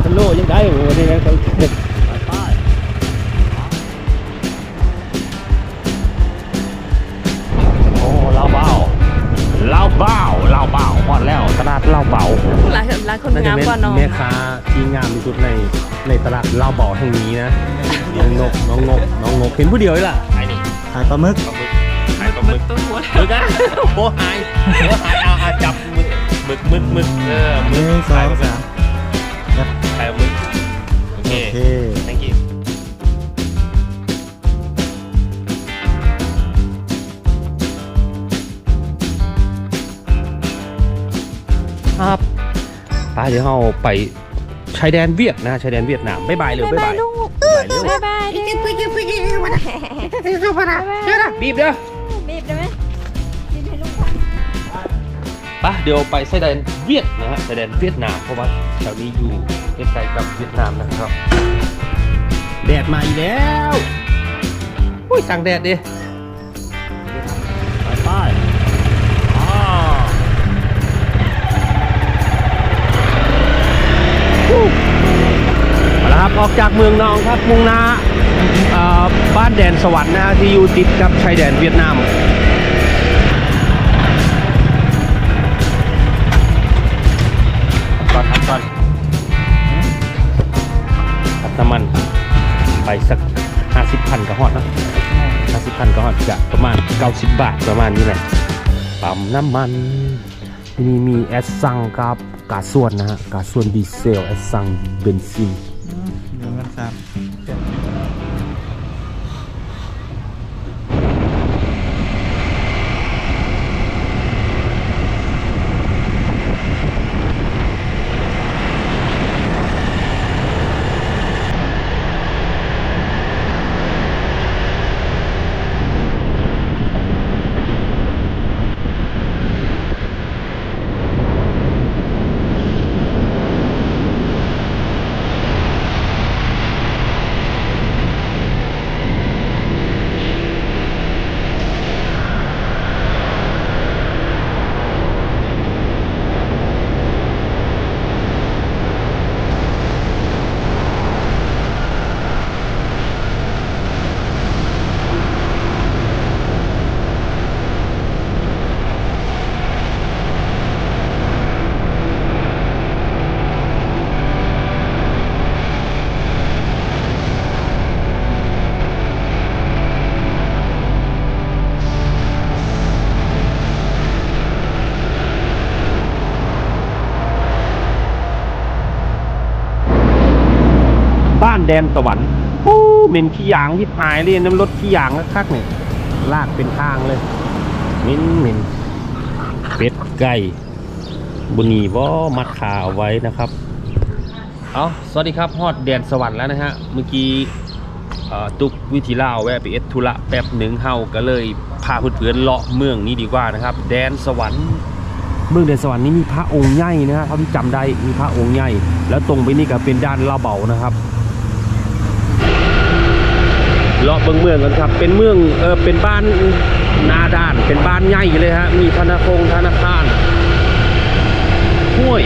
เป็นโลยังได้โอ้โหนี่นะเขาป้ายโอ้เล่าเบาเล่าเบาเล่าเบาหมดแล้วตลาดเล่าเบาหลายหลายคนงามกว่าน้องแม่ค้าที่งามที่สุดในในตลาดเล่าเบาแห่งนี้นะน้องนกน้องนกน้องนกเห็นผู้เดียวเลยล่ะไอ้นี่ขายปลาหมึกขายปลาหมึกตัวหัวหมึกอะโอ้หายโอ้หายเอาเอาจับหมึกหมึกหมึกหมึกเออหหมึนึ่กงสองสามขายหมึกโอ เคโอเค thank you ครับไปเดี๋ยวเราไปชายแดนเวียดนะชายแดนเวียดนามบ๊ายบายเร็วบ๊ายบายลูกบ๊ายบายเร็วบ๊ายบายเด้อบ๊ายบายบีบเด้อบีบได้ไหมบีบให้ลูกฟังไปเดี๋ยวไปชายแดนเวียดนะฮะชายแดนเวียดนามเพราะว่าแถวนี้อยู่ ใกล้ๆกับเวียดนามนะครับ แดดมาอีกแล้วอุ้ยสั่งแดดดิไปป้ายอ๋อเอาละครับออกจากเมืองนองครับมุ่งหน้าบ้านแดนสวรรค์นะที่อยู่ติดกับชายแดนเวียดนามก่อนทับก่อน น้ำมันไปสักห้าสิบพันกะฮอดเนะห้าสิบพันกะฮอดจะประมาณเก้าสิบบาทประมาณนี้แหละปั๊มน้ำมันที่นี่มีแอสซังกับกาส่วนนะฮะกาส่วนดีเซลแอสซังเบนซินเดี๋ยวกันครับ ดนสวรรค์โอ้เหม็นขี้ยางที่พายเลยน้ำรถขี้ยางคักๆเนี่ยลากเป็นทางเลยเหม็นเหม็นเป็ดไก่บุนีว่ามัดขาเอาไว้นะครับ เอาสวัสดีครับฮอดแดนสวรรค์แล้วนะฮะ เมื่อกี้เอ่อตุกวิธีล่าวแวะไปเอ็ดธุระแป๊บหนึ่งเฮาก็เลยพาเพื่อนๆเลาะเมืองนี้ดีกว่านะครับ แดนสวรรค์เมืองแดนสวรรค์นี้มีพระองค์ใหญ่นะฮะเท่าที่จำได้มีพระองค์ใหญ่ แล้วตรงไปนี่ก็เป็นด้านลาวเบานะครับ เลาะเบิ่งเมืองกันครับ เป็นเมืองเออเป็นบ้านนาด้าน เป็นบ้านใหญ่เลยฮะ มีธนาคงธนาคารห้วย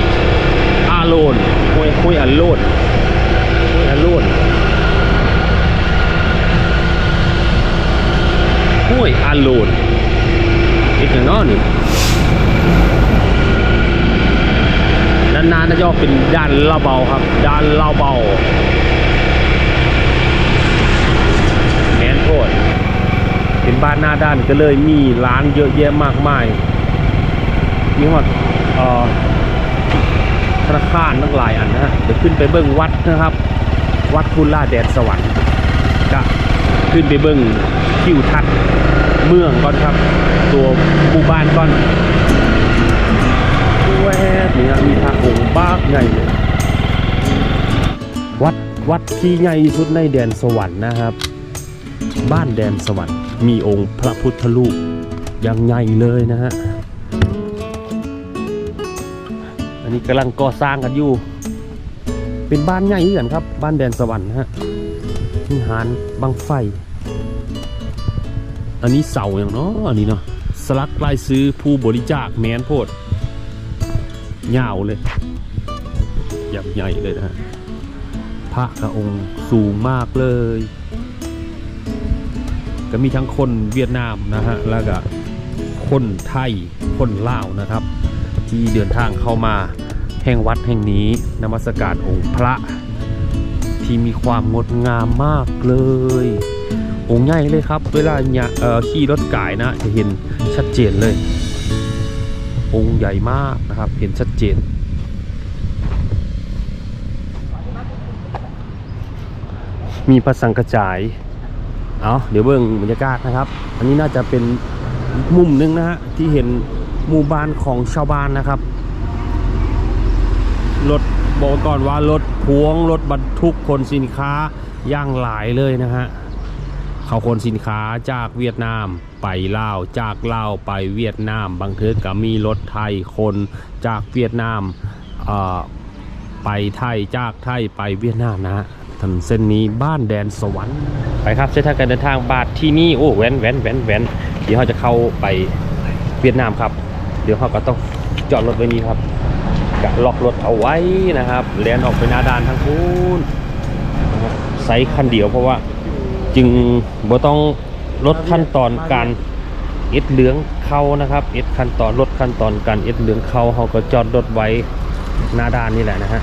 อาโลนห้วยห้วยอาโลนห้วยอาโลนห้วยอาโลนอีกหนึ่งนาะนี่นานๆนะยอเป็นด้านลาเบาครับ ด้านลาเบาแมนโทษเป็น บ้านหน้าด้านก็เลยมีร้านเยอะแยะมากมาย มีหอดธนาคารตั้งหลายอันนะฮะเดี๋ยวขึ้นไปเบิ้งวัดนะครับ วัดพุล่าแดนสวรรค์ก็ขึ้นไปเบิ้งทิวทัศน์เมืองก่อนครับ ตัวหมู่บ้านก่อนแวบนี่ครับมีพระองค์บ้าใหญ่เลยวัดวัดที่ใหญ่ที่สุดในแดนสวรรค์นะครับ บ้านแดนสวรรค์ มีองค์พระพุทธรูปยังใหญ่เลยนะฮะ อันนี้กำลังก่อสร้างกันอยู่ เป็นบ้านใหญ่เหมือนครับ บ้านแดนสวรรค์นะฮะวิหารบังไฟ อันนี้เสาอย่างเนาะอันนี้เนาะสลักลายซื้อผู้บริจาคแมนโพดยาวเลยอย่างใหญ่เลยนะฮะพระกระองค์สูงมากเลย ก็มีทั้งคนเวียดนามนะฮะแล้วก็คนไทยคนลาวนะครับ ที่เดินทางเข้ามาแห่งวัดแห่งนี้นมัสการองค์พระ ที่มีความงดงามมากเลย องค์ใหญ่เลยครับ เวลาเนี่ยขี่รถกายนะจะเห็นชัดเจนเลย องค์ใหญ่มากนะครับ เห็นชัดเจนมีพระสังกระจาย เอาเดี๋ยวเบิ่งบรรยากาศนะครับ อันนี้น่าจะเป็นมุมหนึงนะฮะที่เห็นหมู่บ้านของชาวบ้านนะครับรถบอกก่อนว่ารถพวงรถบรรทุกคนสินค้าย่างหลายเลยนะฮะเขาคนสินค้าจากเวียดนามไปลาวจากลาวไปเวียดนาม บางเทีก็มีรถไทยคนจากเวียดนามไปไทยจากไทยไปเวียดนามนะฮะ ถนนเส้นนี้บ้านแดนสวรรค์ไปครับเส้นทางการเดินทางบาทที่นี่โอ้แว้นแว้นแว้นแว้นเดี๋ยวเราจะเข้าไปเวียดนามครับ เดี๋ยวเราก็ต้องจอดรถไว้นี้ครับกะล็อกรถเอาไว้นะครับแลนออกไปหน้าด่านทางคูนไซส์คันเดียวเพราะว่าจึงบ่ต้องลดขั้นตอนการเอ็ดเหลืองเข้านะครับเอ็ดขั้นตอนลดขั้นตอนการเอ็ดเหลืองเข้าเขาก็จอดรถไว้หน้าด้านนี่แหละนะฮะ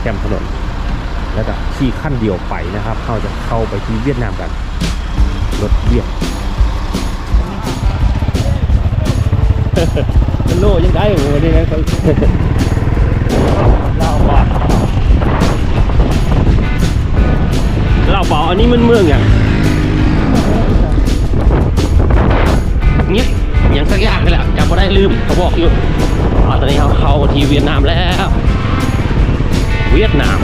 แคมถนน แล้วก็ขี่ขั้นเดียวไปนะครับเขาจะเข้าไปที่เวียดนามกัน รถเวียดโลยังได้โอ้โหนี่นะเขาเล่าบาเล่าเปล่าอันนี้มันเมืองอย่างเงี้ยอย่างสักอย่างนี่แหละจำไม่ได้ลืมเขาบอกอยู่อ๋อตอนนี้เขาเข้าที่เวียดนามแล้ว เวียดนาม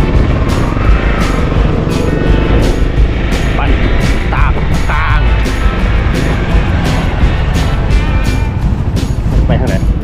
ไปทางไหน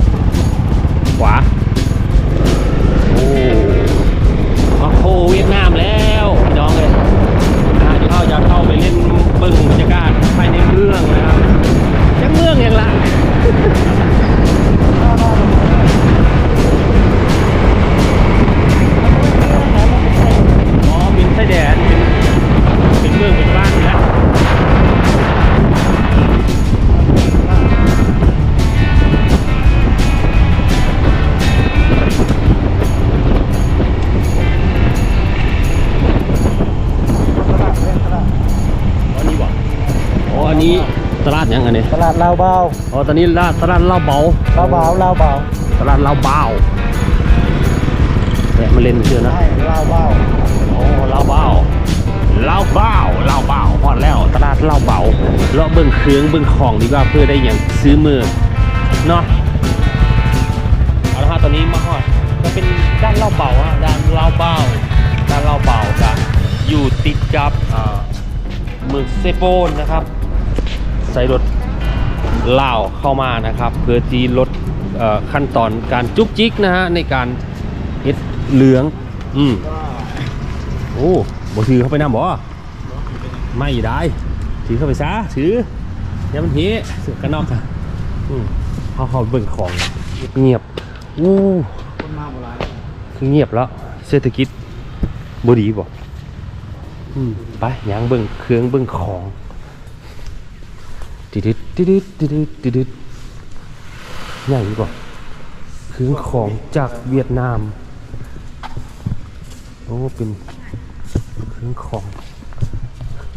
ดลาวเบาอ๋อตอนนี้ตลาดตลาดเหล้าเบาลาวเบาลาวเบาตลาดเหล้าเบาแวะมาเล่นเชื่อนะใช่ลาวเบาโอ้เหล้าเบาเหล้าเบาเหล้าเบาพอดแล้วตลาดเหล้าเบาเลาะเบิ่งเครื่องเบิ่งของดีกว่าเพื่อได้อย่างซื้อมือเนาะเอาละฮะตอนนี้มาฮอดก็เป็นด้านเหล้าเบาฮะด้านเหล้าเบาด้านเหล้าเบาก็อยู่ติดกับเอ่อเมืองเซโปนนะครับใส่รถ ลาวเข้ามานะครับ เพื่อที่ลดขั้นตอนการจุกจิกนะฮะในการเฮ็ดเหลือง อืมโอ้บ่ถือเข้าไปน้ำบ่ไม่ได้ถือเข้าไปซะถืออย่ามันเทเสือกันนอกค่ะอืมเขาเขาเบิ่งของเงียบอู้คือเงียบแล้วเศรษฐกิจบ่ดีบ่อืมไปยางเบิ่งเครื่องเบิ่งของ ติดติดติดติดใหญ่บ่เครื่อของจากเวียดนาม โอ้เป็นเครื่องของ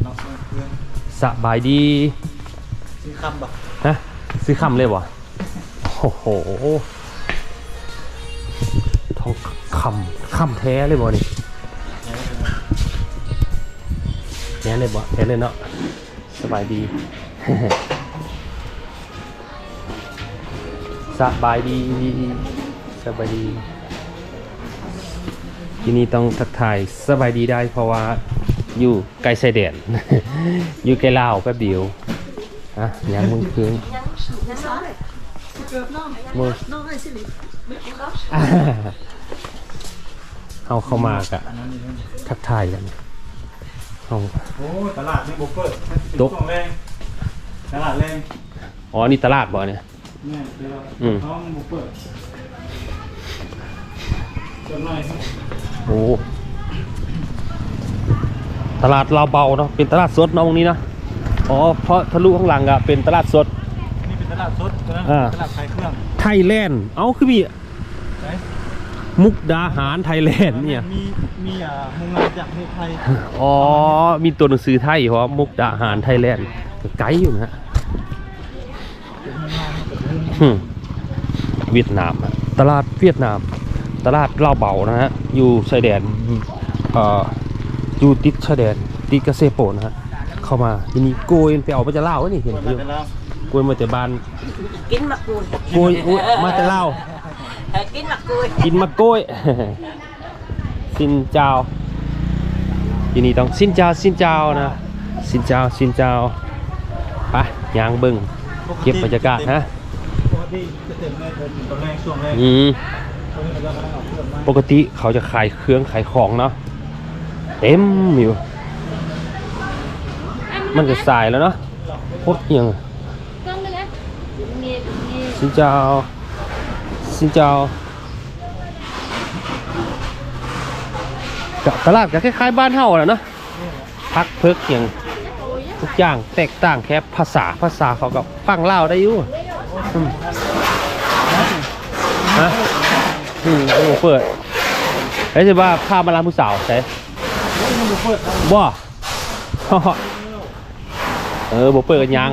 นอกเครื่องสบายดีซื้อคำบ่ฮะซื้อคำเลยบ่โอ้โหทองคำคำแท้เลยบ่นี่แท้เลยบ่แท้เลยเนาะสบายดี สบายดีสบายดีที่นี่ต้องทักทายสบายดีได้เพราะว่าอยู่ไกลชายแดนอยู่ไกลลาวแป๊บเดียวฮะยังมึงคืนมึงเอาเข้ามากะทักทายกันเอาโอ้ตลาดนี่บุฟเฟ่ต์ตกช่วงแรง ตลาดแรงอ๋อ นี่ตลาดบ่เนี่ยแม่เดี๋ยวอืมน้องบุฟเฟ่ต์จนหน่อยโอ้ตลาดลาวเบาเนาะเป็นตลาดสดเนาะตรงนี้นะอ๋อเพราะทะลุข้างหลังอะเป็นตลาดสด นี่เป็นตลาดสดตลาดอ่า ตลาดขายเครื่องไทยแลนด์เอ้าคือมีไหนมุกดาหารไทยแลนด์เนี่ยมีมีอ่าโรงงานจากประเทศไทยอ๋อมีตัวหนังสือไทยเพราะมุกดาหารไทยแลนด์ก็ ไกลอยู่นะฮะฮึ่มเวียดนามอะตลาดเวียดนาม ตลาดลาวเบานะฮะ อยู่ชายแดนเอ่ออยู่ติดชายแดนติดกบเกษโปนะฮะ เข้ามาทีนี้โกยไปเอามาจะเล่าวะนี่เห็นคนอมายู่แต่แล้วโกยมาแต่บ้านกินมะกรูดโกยอุ๊ยมาแต่เล่าวกินมะกรูดกินมะกล้วยสินเจ้าทีนี้ต้องสินเจ้าสินเจ้านะสินเจ้าสินเจ้า ไปยางเบึงเก็บบรรยากาศฮะปกติจะเต็มเลยเป็นตอนแรกช่วงแรกอืมตอนนี้เรากำลังเอาเครื่องมาปกติเขาจะขายเครื่องขายของเนาะเต็มอยู่ มันจะสายแล้วเนาะโคตรเอียงเครื่องนึงอะมีมีสินเจ้าสินเจ้าก็ตลาดก็คล้ายๆบ้านเฮาแหละเนาะพักเพิกอย่าง ทุกอย่างแตกต่างแค่ภาษาภาษาเขากับฟังเล่าวได้อยู่อืมฮะอืมโอ้เปิดไอ้ยสิว่าพามาร้านผู้สาวใช่มันบ่เปิดครับบ่เออบ่เปิดกันยัง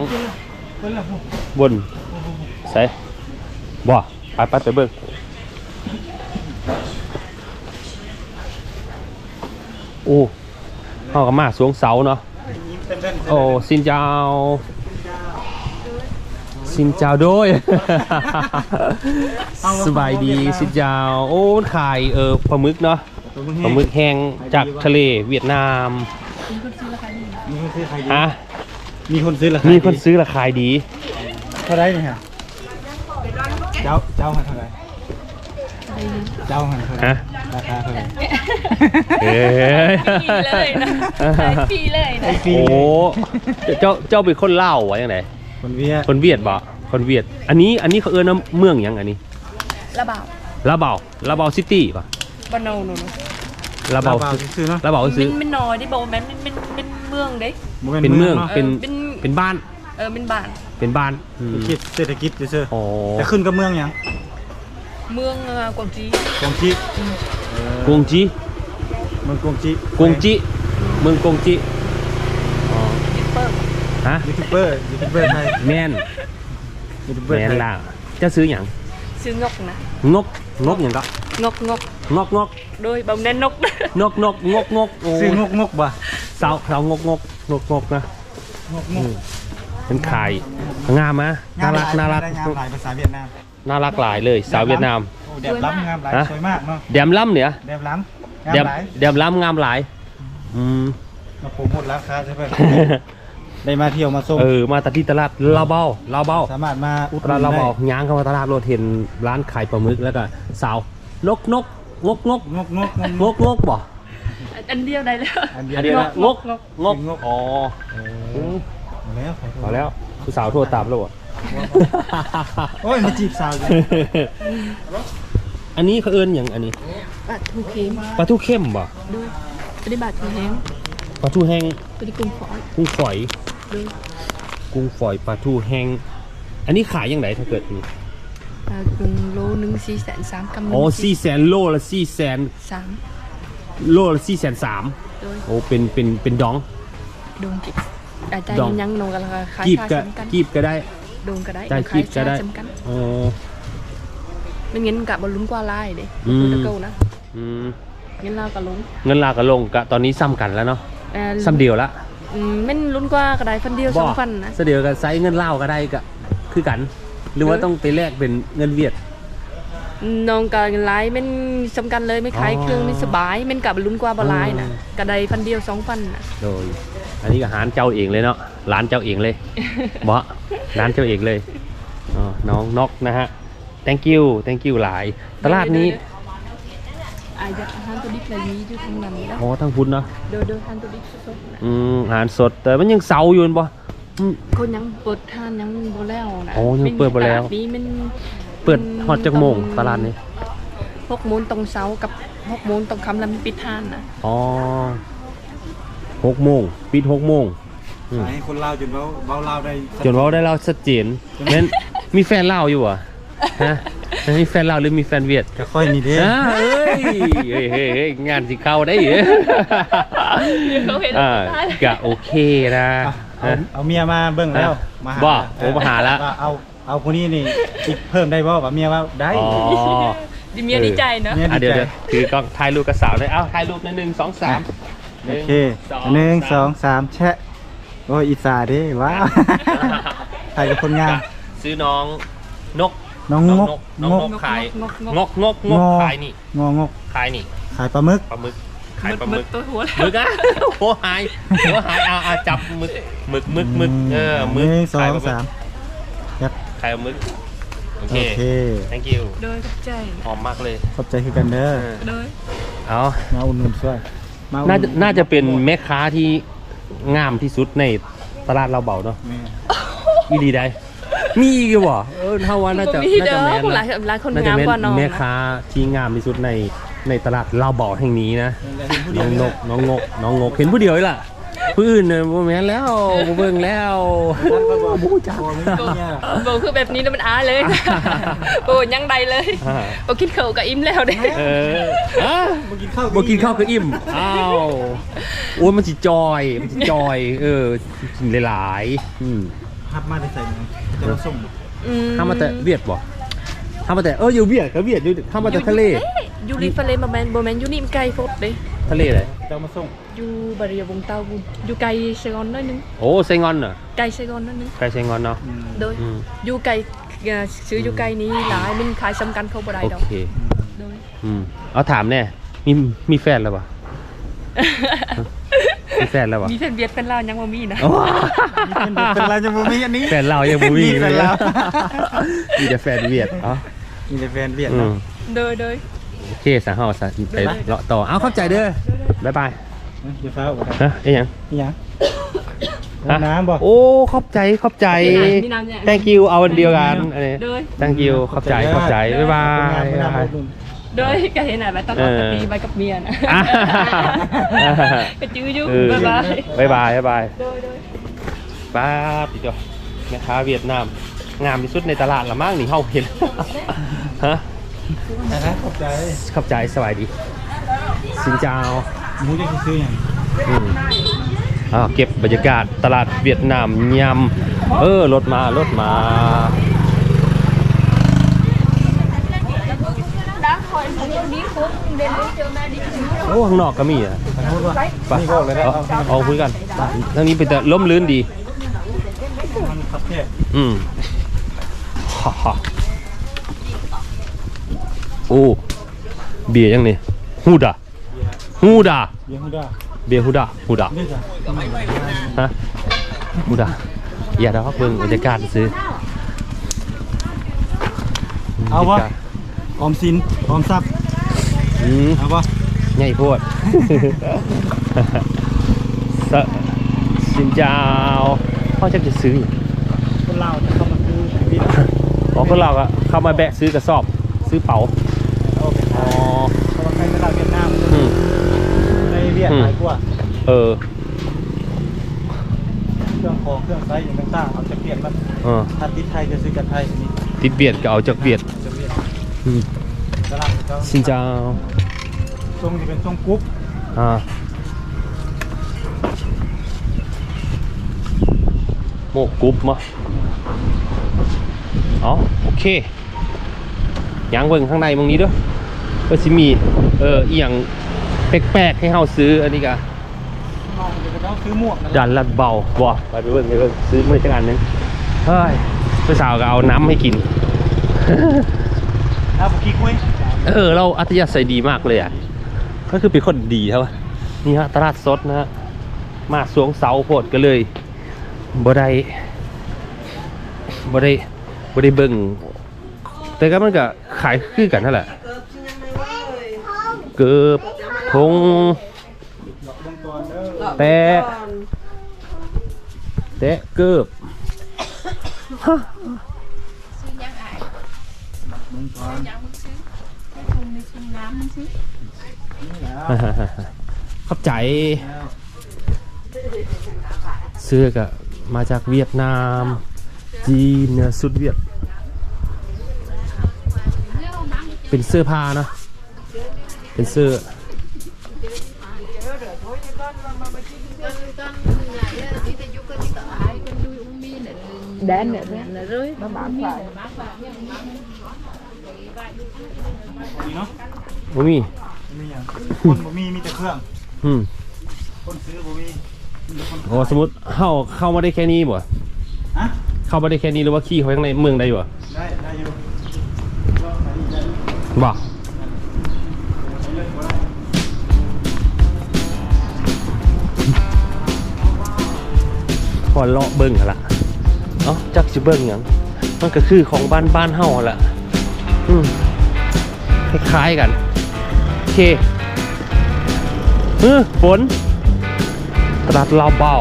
เปิดแล้วบนใส่บ่ไปไปไปเบิ่งโอ้เฮาก็มาสวงเสาเนาะยิ้มเต้นๆ โอ้สินเจ้าสินเจ้าโดยสบายดีสินเจ้าโอ้ขายเออปลาหมึกเนาะปลาหมึกแห้งจากทะเลเวียดนามมีคนซื้อขายดีฮะมีคนซื้อราคามีมีคนซื้อราคายดีเท่าไรเนี่ยฮะเจ้าเจ้าหันเท่าไร เจ้าหันเท่าไรฮะ ราคาเท่าไรเอ้ยปีเลยนะขายปีเลยนะไอ้ฟรีโอ้เจ้าเจ้าเป็นคนเล่าววะยังไงคนเวียคนเวียดบ่คนเวียด อันนี้อันนี้เขาเอิ้นว่าเมืองหยังอันนี้ระบาดลาเบาลาเบาซิตี้ป่ะบานโนโนโนลาเบาซื้อเนาะลาเบามันซื้อมันน้อยที่บอกว่ามันเป็นเป็นเมืองเด้เป็นเมืองนาะเป็นเป็นเป็นบ้าน เออเป็นบ้านเป็นบ้านอืมคิดเศรษฐกิจซื่อโอ้ๆแต่ขึ้นกับเมืองหยัง เมืองเอ่อกวางจีกงจีกวงจีเมืองกงจีกวงจีเมืองกวงจีอ๋อจิปเปอร์ฮะยูทูบเบอร์ยูทูบเบอร์ไทยแม่นยูทูบเบอร์แม่นไทยล่ะจะซื้อหยังซื้องกนะงกงกหยังก็งกงกงกงกโดยบำเน็นนกนกนกงกงกโอ้ซื้องกงกบ่สาวสาวงกงกงกงกนะงกงกเป็นขายงามมะน่ารักน่ารักได้งามหลายภาษาเวียดนาม น่ารักหลายเลย สาวเวียดนาม โอ้แดบล้ำงามหลายฮะ สวยมากเนาะแดมล้ำเนี่ยแดบล้ำงามแดมหลายแดมล้ำงามหลายอืม มาโปรโมทราคาใช่ไหม ได้มาเที่ยวมาส้มเออมาตัดที่ตลาดลาวเบาลาวเบาสามารถมาอุดหตนุลาดนลาวได้เบาย่างเข้ามาตลาดรถเห็นร้านขายปลาหมึกแล้วก็สาวนกนกงกงกงกงกงงกงกบ่อันเดียวได้แล้ว อันเดียวอันนี้นะงกงกงกอ๋อเออเอาแล้วขอโทษพอแล้วผู้สาวโทรตามแล้วบ่ โอ้ยมาจีบสาวอยู่อันนี้เขาเอิ้นอย่างอันนี้บาททูเค็มปลาทูเข้มบ่ด้วยปฏิบัติทูแห้งปลาทูแห้งปฏิกุมฝอยกุ้งฝอยด้วยกุ้งฝอยปลาทูแห้งอันนี้ขายยังไงถ้าเกิดมีอ่ากรุงโลหนึ่งสี่แสนสามกำอ๋อสี่แสนโลละสี่แสนสามโลละสี่แสนสามโดยโอ้เป็นเป็นเป็นดองดงกิบอาจจะดองยังนงกันราคากีบก็สำกันกีบก็ได้ ดงก็ได้ได้กีบก็ได้สำกันอ๋อไม่งั้นกับบอลลุ้นกว่าไล่เด้อืมตะเก้านะอืมงั้นเรากับลุ้นเงินลากระลงกะตอนนี้ซ้ำกันแล้วเนาะเอ่อซ้ำเดียวละอืมแม่นลุ้นกว่าก็ได้ฟันเดียวสองฟันนะเสเดียวกับไซส์เงินเล่าวก็ได้กะคือกัน หรือว่าเออต้องไปแลกเป็นเงินเวียดน้องกับไล่แม่นสำคัญเลยไม่ขายอ๋อเครื่องไม่สบายแม่นกับบอลลุ้นกว่าบอลไล่นะอืมก็ได้ฟันเดียวสองฟันนะโดย อันนี้ก็หารเจ้าเองเลยเนาะร้านเจ้าเองเลยบ่ร้านเจ้าเองเลยอ๋อน้องนกนะฮะ thank you thank you หลาย ตลาดนี้อาจจะทานตัวดิบเลยมีอยู่ทางนั้นนะอ๋อทั้งพุทธเนาะโดยโดยทานตัวดิบสดๆนะอืมอาหารสดแต่มันยังเสาอยู่บ่อืมคนยังเปิดทานยังบ่แล้วนะโอ้ยังเปิดบ่แล้วตานี้มันเปิดฮอดจักโมงตลาดนี้หกโมงตรงเช้ากับหกโมงต้องคำแล้วมันปิดทานนะอ๋อ หกโมงปิดหกโมงอืมให้คนลาวจนเว้าเว้าลาวได้จนเว่าได้เราชัดเจนแม่นมีแฟนลาวอยู่เหรอะฮะมีแฟนลาวหรือมีแฟนเวียด ก็ค่อยนี่เด้อ่าเอ้ยเฮ้ยเฮ้ยเฮ้ยงานสิเข้าได้เหรอเขาเห็นอ่าได้กะโอเคนะ เอาฮะเอาเมียมาเบิ่งแล้วมาหาบ่โอ้มาหาแล้วว่าเอาเอาคนนี้นี่อีกเพิ่มได้บ่ว่าเมียว่าได้ อ๋อดิเมียดีใจเนอะเนี่ยอะเดี๋ยวเดี๋ยวถือกล้องถ่ายรูปกับสาวเลยเอ้าถ่ายรูปในหนึ่งสองสาม โอเคหนึ่งสองสามแชะ โอ้ยอิสาเด้ว้าวถ่ายกับคนงามซื้อน้องนกน้องงกน้องงนกกขายงกงกงกงกงอขายนี่งองกขายนี่ ขายปลาหมึกปลาหมึกขายมึกปลาหมึมึกกตัวหัวหมึกอะหัวหายหัวหายเอาเอาจับหมึกหมึกหมึกหมึกเออหมึหกนึ่งสอขายงปลาหมึกสามครับขายปลาหมึกโอโอเคเค thank you โดยกับใจหอมมากเลยขอบใจคือกันเด้อเออโดยเอามาอุ่นนุนช่วย มาอุ่น่าจะน่าจะเป็นแม่ค้าที่งามที่สุดในตลาดเราวเบาเนาะแม่มีดีได้มีอีกเหรอเออเท่าว่าน่าจะมีน่าเด้จะอแม่นหลายนะหลายคนน่าจะงามเป็นกว่าน้องแม่นะค้าที่งามที่สุดในในตลาดลาวเบาแห่งนี้นะน้องนกน้องงกน้องงกเห็นผู้เดียวนี่ล่ะ ผู้อื่นเนี่ยบ่แม่นแล้วบ่เบิ่งแล้วบูจักโบคือแบบนี้แล้วมันอ้าเลยโบยังใดเลยอ่าโบกินข้าวกับอิ่มแล้วเด้เอออะบ่กินข้าวบ่กินข้าวก็อิ่มอ้าวโอ้ยมันสิจอยมันสิจอย เออกินหลายๆอืมฮับมาได้ใส่หยังจะมาส่งอืถ้ามาแต่เวียดบ่ถ้ามาแต่เอออยู่เวียดก็เวียดอยู่ถ้ามาแต่ทะเลอยู่ริมทะเลมาแมนบ่แมนอยู่นี่มันไกลโพดเด้ทะเลเลย จะมาส่งอยู่บริเวณวงเตาบุญอยู่ไกลไซกอนหน้อยนึงโอ้ไซงอนน่ะไกลไซกอนหน้อยนึงไกลไซงอนเนาะอืมโดยอืมอยู่ไกลเอ่อซื้ออยู่ไกลนี้หลายมันขายสำคัญเข้าบ่ได้โอดอกเคโดยอืมเอาถามแน่มีมีแฟนแล้วป่ะมีแฟนแล้วป่ะมีแฟนเวียดแฟนลาวยังบ่มีนะโอ้นี่เป็นเป็นไรจะบ่มีอันนี้แฟนเรายังบูมีมีแฟนเรามีแต่แฟนเวียดอ๋อมีแต่แฟนเวียดอืเนาะมโดยโดยโอ เคสาหอสาไปเลาะต่อเอาเข้าใจเด้อบ๊ายบายเดี๋ยวฟ้าบ่ครับฮะไอ้ยังนี่หยังฮะน้ำบ่โอ้ขอบใจขอบใจมีน้ำเนี่ย thank you เอาันเดียวกันอันนี้โดย thank you ขอบใจขอบใจบ๊ายบายคนงามคนงามอบอุ่นโดยก็เห็นน่ะไปต้องเอเอาอตะปีไปกับเมียนะอ่าก็จื้ออยู่บ๊ายบายบ๊ายบายบ๊ายบายโดยโดยป้าบอีกแล้วแม่ค้าเวียดนามงามที่สุดในตลาดละมั้งนี่เฮาเห็นฮะ นะครับขอบใจขอบใจสวัสดีสินเจ้าหมูจะซื้อหยังอืมอ้าวเก็บบรรยากาศตลาดเวียดนามยำเออรถมารถมา đã khỏi một cái đi cuốn đến đến chỗ này đi โอ้ข้างนอกก็มีอะขอโทษว่าไปนี่ก็เลยนะเอาเอาคุยกันทางนี้เป็นแต่ล้มลื่นดีมันขับแค่อืมฮ่าฮ่าโอ้ เบียร์ยังนี่ฮูดาฮูดาเบียร์ฮูด้าเบียร์ฮูดาฮูดานี่จ้ะฮะฮูดาอย่าดอกเบิ่งบรรยากาศซื้อเอาบรวะรยกศออมสินออมทรัพย์อืมเอาวะใหญ่โพดสสินเจ้าพ่อจะจะซื้อคนลาวจะเข้ามาซื้อพี่อ๋อคนเราก็เข้ามาแบะซื้อกระสอบซื้อเป๋าเอาไป อ๋ ขา อ ยเพราะว่าในตลาดเวียดนาม อืม ในเวียดอืมหลายกว่าเออ เครื่องของเครื่องไซส์อย่างต่างๆเอาจากเวียดมาเออ ถ้าติดไทยจะซื้อจากไทยนี่ติดเบียดก็เอาจากเบียดจากเวียดอืมตลาดเขาสินเจ้าทรงจะเป็นทรงกรุ๊ปอ่าโมกกรุ๊ปมาเอาโอเคยังเบิ่งข้างในมึงนี้ด้วยก็สิมีเอออีหยัง แปลกๆให้เฮาซื้ออันนี้กะมองจะต้องซื้อหมวกนะดันลัดเบาบ่ไปไปเบิ่งไปเบิ่งซื้อมือจังอันหนึงเฮ้ยผู้สาวก็เอาน้ำให้กินเอาบุกี้คุยเออเราอัธยาศัยดีมากเลยอะก็คือเป็นคนดีครับนี่ฮะตลาดสดนะฮะมาสวงเสาโพดก็เลยบ่ได้บ่ได้บ่ได้เบิ่งแต่ก็มันก็ขายคือกันนั่นแหละเกือบ ทงลงเตะแตะเกือบขอบใจ เสื้อก็มาจากเวียดนาม จีนเนื้อสุดเวียด เป็นเสื้อผ้านะ เป็นเสื้อ đen nữa nó rơi nó bám phải นี่เนาะบ่มีมีอย่างคนบ่มีมีแต่เครื่อง อืมคนซื้อบ่มีมีแต่คนโอ้สมมติเข้าเข้ามาได้แค่นี้บ่ฮะเข้ามาได้แค่นี้หรือว่าขี่เขาข้างในเมืองได้อยู่บ่ได้ได้อยู่บ่พอเลาะเบิ่งหั่นละ เอ้าจักสิเบิ้งหยังมันก็คือของบ้านบ้านเฮาหั่นละอืมคล้ายๆกัน โอเคเออฝนตลาดลาวเบา